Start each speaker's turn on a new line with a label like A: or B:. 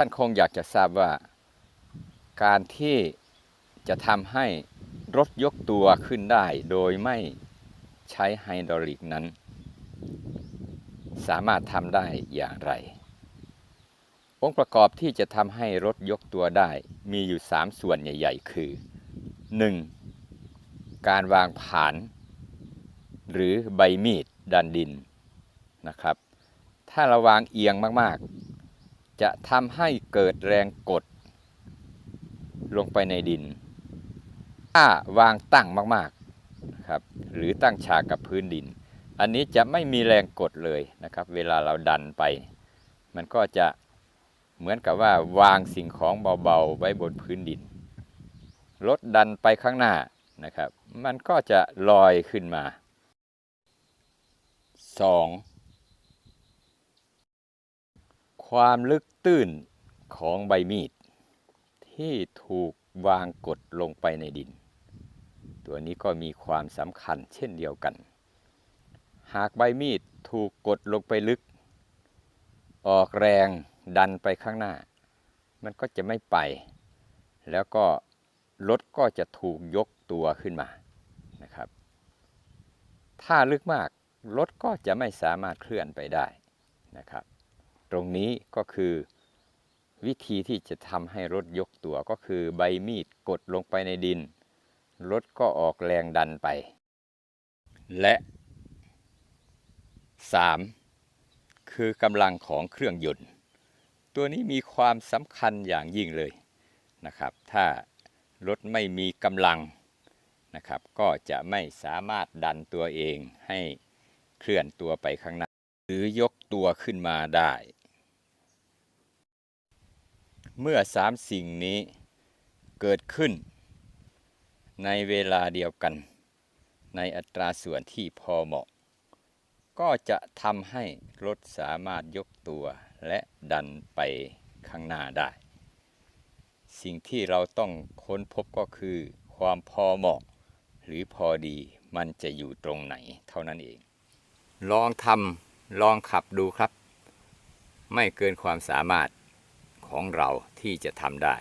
A: ท่านคงอยากจะทราบว่า การที่จะทำให้รถยกตัวขึ้นได้โดยไม่ใช้ไฮดรอลิกนั้น สามารถทำได้อย่างไร องค์ประกอบที่จะทำให้รถยกตัวได้มีอยู่ 3 ส่วนใหญ่ ๆ คือ 1. การวางผาน หรือใบมีดดันดินนะครับ ถ้าเราวางเอียงมากๆ จะทำให้เกิดแรงกด ลงไปในดิน ถ้าวางตั้งมากๆครับ หรือตั้งฉากกับพื้นดิน อันนี้จะไม่มีแรงกดเลยนะครับ เวลาเราดันไป มันก็จะเหมือนกับว่าวางสิ่งของเบาๆ ไว้บนพื้นดิน รถดันไปข้างหน้านะครับ มันก็จะลอยขึ้นมา 2. ความลึกตื้นของใบมีด ที่ถูกวางกดลงไปในดิน ตัวนี้ก็มีความสำคัญเช่นเดียวกัน หากใบมีดถูกกดลงไปลึก ออกแรงดันไปข้างหน้า มันก็จะไม่ไป แล้วก็รถก็จะถูกยกตัวขึ้นมานะครับ ถ้าลึกมากรถก็จะไม่สามารถเคลื่อนไปได้นะครับ ตรงนี้ก็คือวิธีที่จะทำให้รถยกตัวก็คือใบมีดกดลงไปในดิน รถก็ออกแรงดันไป และ 3. คือกำลังของเครื่องยนต์ ตัวนี้มีความสำคัญอย่างยิ่งเลยนะครับ ถ้ารถไม่มีกำลังนะครับ ก็จะไม่สามารถดันตัวเองให้เคลื่อนตัวไปข้างหน้า หรือยกตัวขึ้นมาได้ เมื่อสามสิ่งนี้เกิดขึ้น ในเวลาเดียวกัน ในอัตราส่วนที่พอเหมาะ ก็จะทำให้รถสามารถยกตัวและดันไปข้างหน้าได้ สิ่งที่เราต้องค้นพบก็คือ ความพอเหมาะ หรือพอดีมันจะอยู่ตรงไหนเท่านั้นเอง ลองทำลองขับดูครับ ไม่เกินความสามารถ ของเราที่จะทำได้